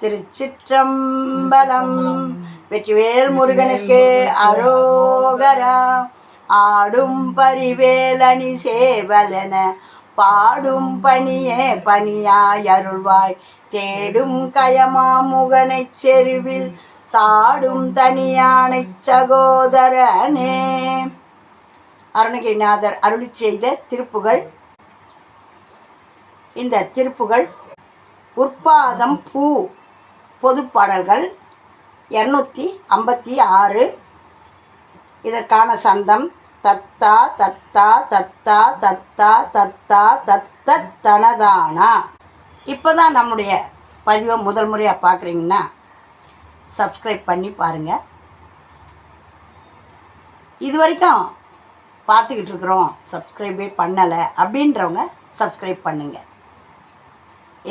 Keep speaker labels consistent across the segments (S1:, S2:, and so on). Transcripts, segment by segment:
S1: திருச்சிற்றம்பலம். வெற்றிவேல் முருகனுக்கு அரோகரா. ஆடும் பரிவேலணி சேவலென பாடும் பணியே பணியாய் அருள்வாய். தேடும் கயமா முகனைச் செருவில் சாடும் தனியானைச் சகோதரனே. அருணகிரிநாதர் அருளி செய்த திருப்புகள். இந்த திருப்புகள் உற்பாதம் பூ. பொதுப்பாடல்கள் இரநூத்தி ஐம்பத்தி ஆறு. இதற்கான சந்தம் தத்தா தத்தா தத்தா தத்தா தத்தா தத்த தனதானா? இப்போ தான் நம்முடைய பதிவை முதல் முறையாக பார்க்குறீங்கன்னா சப்ஸ்கிரைப் பண்ணி பாருங்கள் இது வரைக்கும் பார்த்துக்கிட்டு இருக்கிறோம் சப்ஸ்கிரைபே பண்ணலை அப்படின்றவங்க சப்ஸ்கிரைப் பண்ணுங்கள்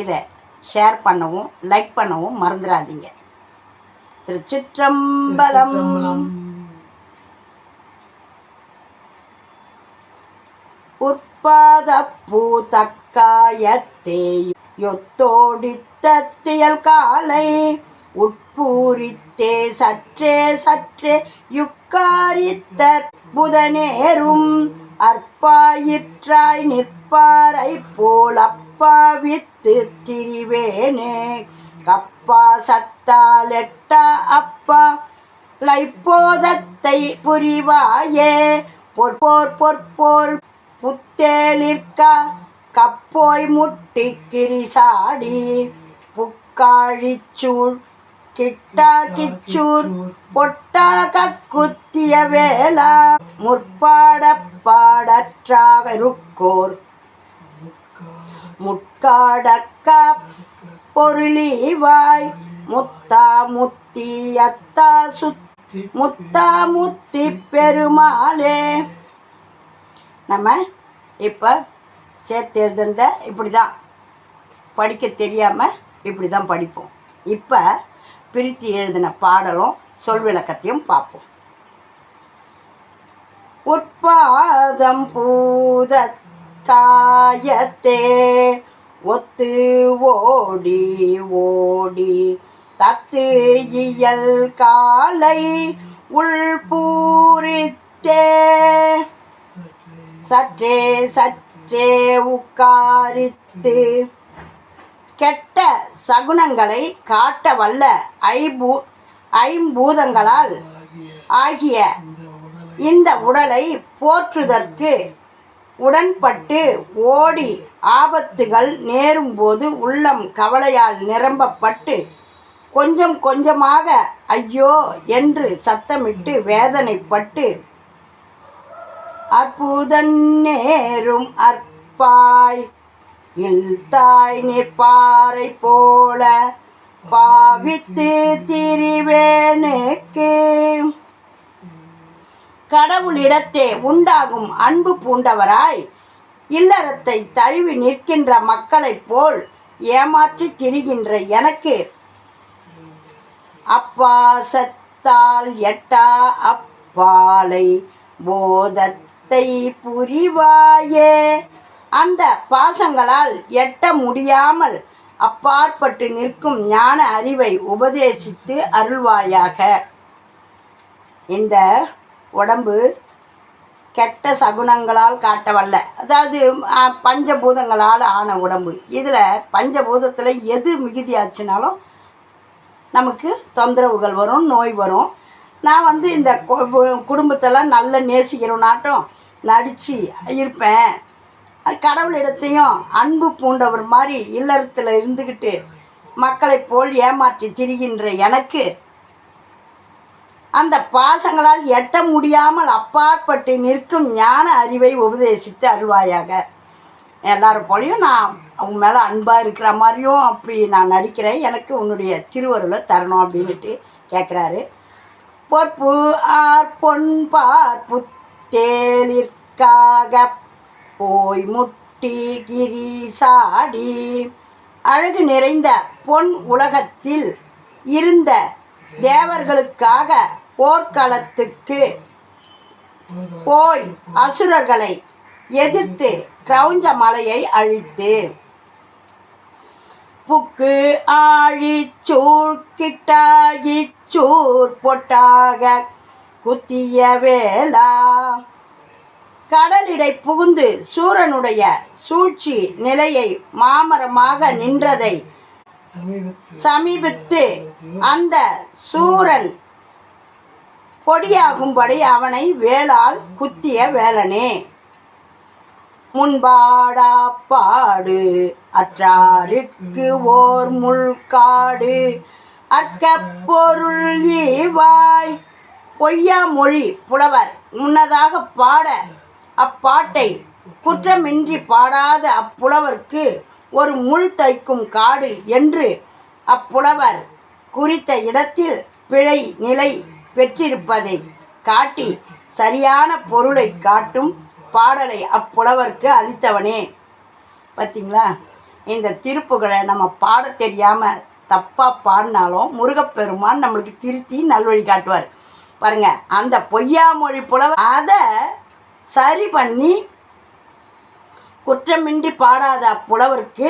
S1: இதை ஷேர் பண்ணவும் லைக் பண்ணவும் மறந்துடாதீங்க திருச்சிற்றம்பலம். உற்பாத பூதக்காயத்தே யொத்தோடித்தியல் காலை உட்பூரித்தே சற்றே சற்றே யுக்காரித்தற் புதனேரும் அற்பாயிற்றாய் நிற்பாரை போல் அப்பாவித்து திரிவேனே. கப்பா சத்தால் எட்டா அப்பா. லைப்போதத்தை புரிவாயே. பொற்போர் பொற்போர் புத்தேலிற்கா கப்போய் முட்டி கிரிசாடி புக்காழிச்சூழ் கிட்டா கிச்சூர். பொட்டா கக்குத்திய வேளா. முற்பாட பாடற்றாக இருக்கோர் முட்காடக்கா பொருளிவாய். முத்தா முத்தி அத்தா சுத்தி முத்தா முத்தி பெருமாளே. நம்ம இப்போ சேர்த்து எழுதுந்த இப்படி தான் படிக்க தெரியாமல் இப்படி தான் படிப்போம். இப்போ பிரித்து எழுதின பாடலும் சொல் விளக்கத்தையும் பார்ப்போம். உற்பாதம் பூத காயத்தே ஒத்து ஓடி ஓடி. தத்து இயல் காலை உள்பூரித்தே சற்றே சற்றே உட்காரித்து கெட்ட சகுனங்களை காட்ட வல்ல ஐபூ ஐம்பூதங்களால் ஆகிய இந்த உடலை போற்றுதற்கு உடன்பட்டு ஓடி ஆபத்துகள் நேரும்போது உள்ளம் கவலையால் நிரம்பப்பட்டு கொஞ்சம் கொஞ்சமாக ஐயோ என்று சத்தமிட்டு வேதனைப்பட்டு அற்புதன் நேரும் அற்பாய் இல்தாய் நிற்பாறை போல பாவித்து திரிவேனுக்கு. கடவுளிடத்தே உண்டாகும் அன்பு பூண்டவராய் இல்லறத்தை தழுவி நிற்கின்ற மக்களைப் போல் ஏமாற்றி திரிகின்ற எனக்கு. அப்பாசத்தால் எட்டா அப்பாலை போதத்தை புரிவாயே. அந்த பாசங்களால் எட்ட முடியாமல் அப்பாற்பட்டு நிற்கும் ஞான அறிவை உபதேசித்து அருள்வாயாக. இந்த உடம்பு கெட்ட சகுனங்களால் காட்டவல்ல. அதாவது பஞ்சபூதங்களால் ஆன உடம்பு. இதில் பஞ்சபூதத்தில் எது மிகுதியாச்சுனாலும் நமக்கு தொந்தரவுகள் வரும் நோய் வரும். நான் வந்து இந்த குடும்பத்தெல்லாம் நல்ல நேசிக்கிறவனாட்டம் நடித்து இருப்பேன். அது கடவுளிடத்தையும் அன்பு பூண்டவர் மாதிரி இல்லறத்தில் இருந்துக்கிட்டு மக்களை போல் ஏமாற்றி திரிகின்ற எனக்கு அந்த பாசங்களால் எட்ட முடியாமல் அப்பாற்பட்டு நிற்கும் ஞான அறிவை உபதேசித்து அருள்வாயாக. எல்லாரும் போலையும் நான் அவங்க மேலே அன்பாக இருக்கிற மாதிரியும் அப்படி நான் நடிக்கிறேன். எனக்கு உன்னுடைய திருவருளை தரணும் அப்படின்ட்டு கேட்குறாரு பொற்பு ஆர் பொன்பார் தேலிற்காக போய் முட்டி கிரிசாடி அழகு நிறைந்த பொன் உலகத்தில் இருந்த தேவர்களுக்காக போர்க்களத்துக்கு போய் அசுரர்களை எதிர்த்து கிரௌஞ்ச மலையை அழித்து. புக்கு ஆழி சூழ் கிட்டாகி சூர் பொட்டாக குத்திய வேளா. கடலிடை புகுந்து சூரனுடைய சூழ்ச்சி நிலையை மாமரமாக நின்றதை சமீபித்து அந்த சூரன் கொடியாகும்படி அவனை வேளால் குத்திய வேலனே. முன்பாடா பாடு அற்றாருக்கு ஓர் முள்காடு அற்க பொருள் ஈவாய். பொய்யா மொழி புலவர் முன்னதாக பாட அப்பாட்டை. குற்றமின்றி பாடாத அப்புலவர்க்கு ஒரு முள் தைக்கும் காடு என்று அப்புலவர் குறித்த இடத்தில் பிழை நிலை பெற்றிருப்பதை காட்டி சரியான பொருளை காட்டும் பாடலை அப்புலவர்க்கு அளித்தவனே. பார்த்தீங்களா இந்த திருப்புகளை நம்ம பாட தெரியாமல் தப்பாக பாடினாலும் முருகப்பெருமான் நம்மளுக்கு திருத்தி நல்வழி காட்டுவார். பாருங்க அந்த பொய்யாமொழி புலவர் அதை சரி பண்ணி குற்றமின்றி பாடாத அப்புலவருக்கு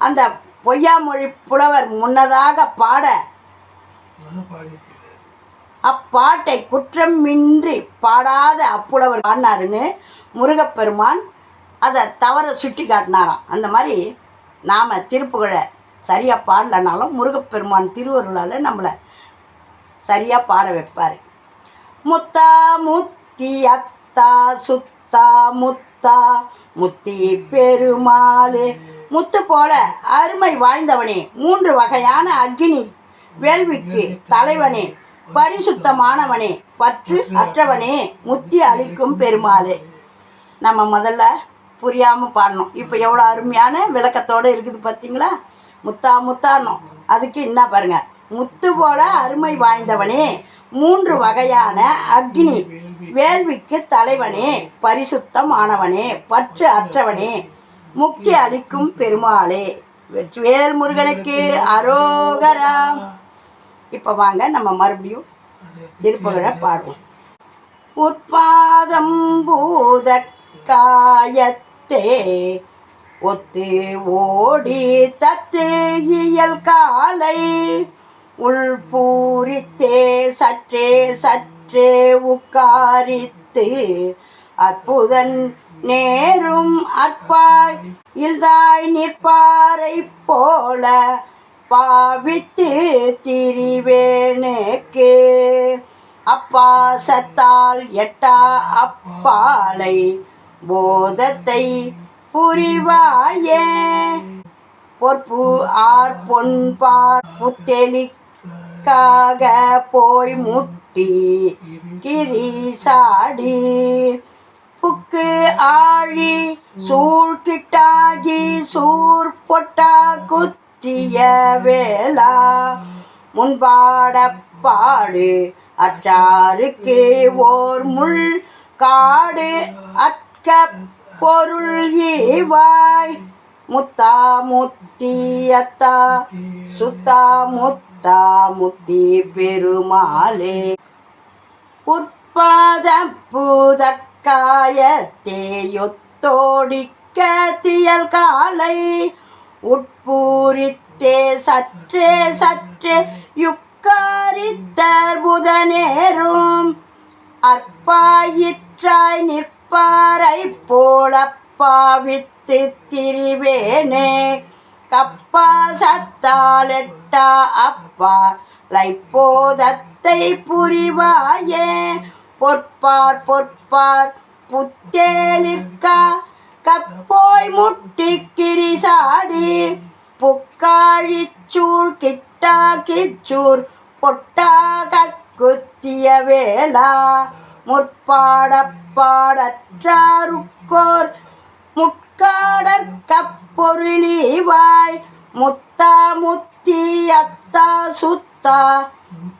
S1: அந்த பொய்யாமொழி புலவர் முன்னதாக பாட அப்பாட்டை குற்றமின்றி பாடாத அப்புலவர் பாடினாருன்னு முருகப்பெருமான் அதை தவற சுட்டி காட்டினாராம். அந்த மாதிரி நாம் திருப்புகழை சரியாக பாடலனாலும் முருகப்பெருமான் திருவருளால் நம்மளை சரியாக பாட வைப்பார். முத்தா முத்தி அத்தா சுத்தா முத்தா முத்தி பெருமாளே. முத்து போல அருமை வாய்ந்தவனே மூன்று வகையான அக்னி வேள்விக்கு தலைவனே. பரிசுத்தமானவனே பற்று அற்றவனே முத்தி அளிக்கும் பெருமாளே. நம்ம முதல்ல புரியாமல் பாடணும். இப்போ எவ்வளோ அருமையான விளக்கத்தோடு இருக்குது பார்த்தீங்களா முத்தா முத்தானோம் அதுக்கு என்ன பாருங்க. முத்து போல அருமை வாய்ந்தவனே மூன்று வகையான அக்னி வேள்விக்கு தலைவனே பரிசுத்தமானவனே பற்று அற்றவனே முக்தி அளிக்கும் பெருமாளே. வெற்றிவேல் முருகனுக்கு அரோகராம் இப்போ வாங்க நம்ம மறுபடியும் திருப்புகழை பாடுவோம் உற்பாதம் பூத காயத்தே ஒத்து ஓடி தத்து இயல் காலை உள் பூரித்தே சற்றே சற்றே உட்காரித்து அற்புதன் நேரும் அற்பாய் இல்தாய் நிற்பாரை போல பாவித்து திரிவேனுக்கு அப்பாசத்தால் எட்டா அப்பாலை போதத்தை புரிவாயே. பொற்பு ஆர் பொன்பார் புத்தெளிக்காக போய் முட்டி கிரிசாடி புக்கு ஆழி சூழ்கிட்டாகி சூர் பொட்டா குத்திய வேளா முன்பாடப்பாடு அச்சாருக்கு ஓர் முள் காடு அற்க பொருள் ஈவாய். முத்தா முத்தியத்தா சுத்தா முத்தா முத்தி பெருமாளே. உற்பாத பூதக்காயத்தேயொத்தோடிக்க தியல் காலை உட்பூரித்தே சற்றே சற்றே யுக்காரித்தர் புதனேரும் அற்பாயிற்றாய் நிற்பாரை போலப்பாவித்து திரிவேனே. கப்பா சத்தாலெட்டா அப்பா லைப்போதத்தை புரிவாயே. பொற்பார் பொற்பார் புத்தேலிற்கா கப்போய் முட்டி கிரிசாடி புக்காழிச்சூழ் கிட்டா கிச்சூர் பொட்டாக குத்திய வேளா முற்பாடப்பாடற்றாருக்கோர் முட்காடற் கப்பொருளிவாய் முத்தா முத்தி அத்தா சுத்தா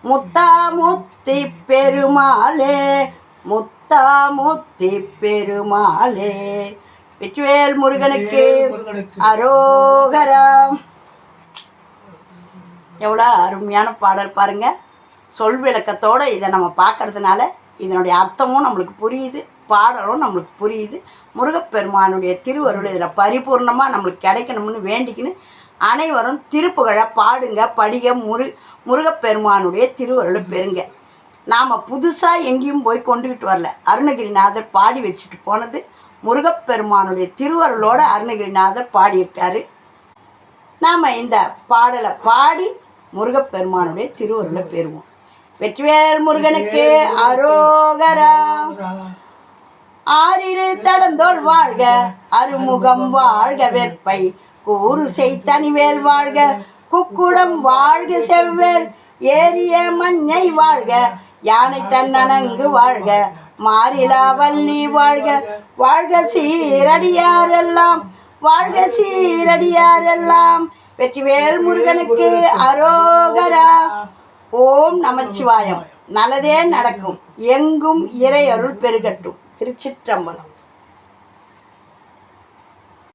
S1: முத்தா முத்தி பெருமாளே முத்தா முத்தி பெருமாளே. வெற்றிவேல் முருகனுக்கு அரோகரம் எவ்வளோ அருமையான பாடல் பாருங்க. சொல் விளக்கத்தோடு இதை நம்ம பார்க்கறதுனால இதனுடைய அர்த்தமும் நம்மளுக்கு புரியுது பாடலும் நம்மளுக்கு புரியுது. முருகப்பெருமானுடைய திருவருள் இதில் பரிபூர்ணமாக நம்மளுக்கு கிடைக்கணும்னு வேண்டிக்கின்னு அனைவரும் திருப்புகழை பாடுங்க படிக முரு முருகப்பெருமானுடைய திருவருளை பெறுங்க. நாம் புதுசாக எங்கேயும் போய் கொண்டுக்கிட்டு வரல. அருணகிரிநாதர் பாடி வச்சுட்டு போனது முருகப்பெருமானுடைய திருவருளோட அருணகிரிநாதர் பாடியிருக்காரு. நாம் இந்த பாடலை பாடி முருகப்பெருமானுடைய திருவருளை பெறுவோம். வெற்றிவேல் முருகனுக்கு அரோகரா. ஆறிரு தடந்தோள் வாழ்க அருமுகம் வாழ்க வெற்பை. கூறு செய் தனிவேல் வாழ்க குக்குடம் வாழ்க செவ்வேல். ஏரிய மஞ்சை வாழ்க யானை தன்னணங்கு வாழ்க மாறிலாவல் நீ வாழ்க. வாழ்க சீரடியாரெல்லாம் வாழ்க சீரடியாரெல்லாம். வெற்றிவேல் முருகனுக்கு அரோகரா. ஓம் நமச்சிவாயம். நல்லதே நடக்கும். எங்கும் இறை அருள் பெருகட்டும். திருச்சிற்றம்பலம்.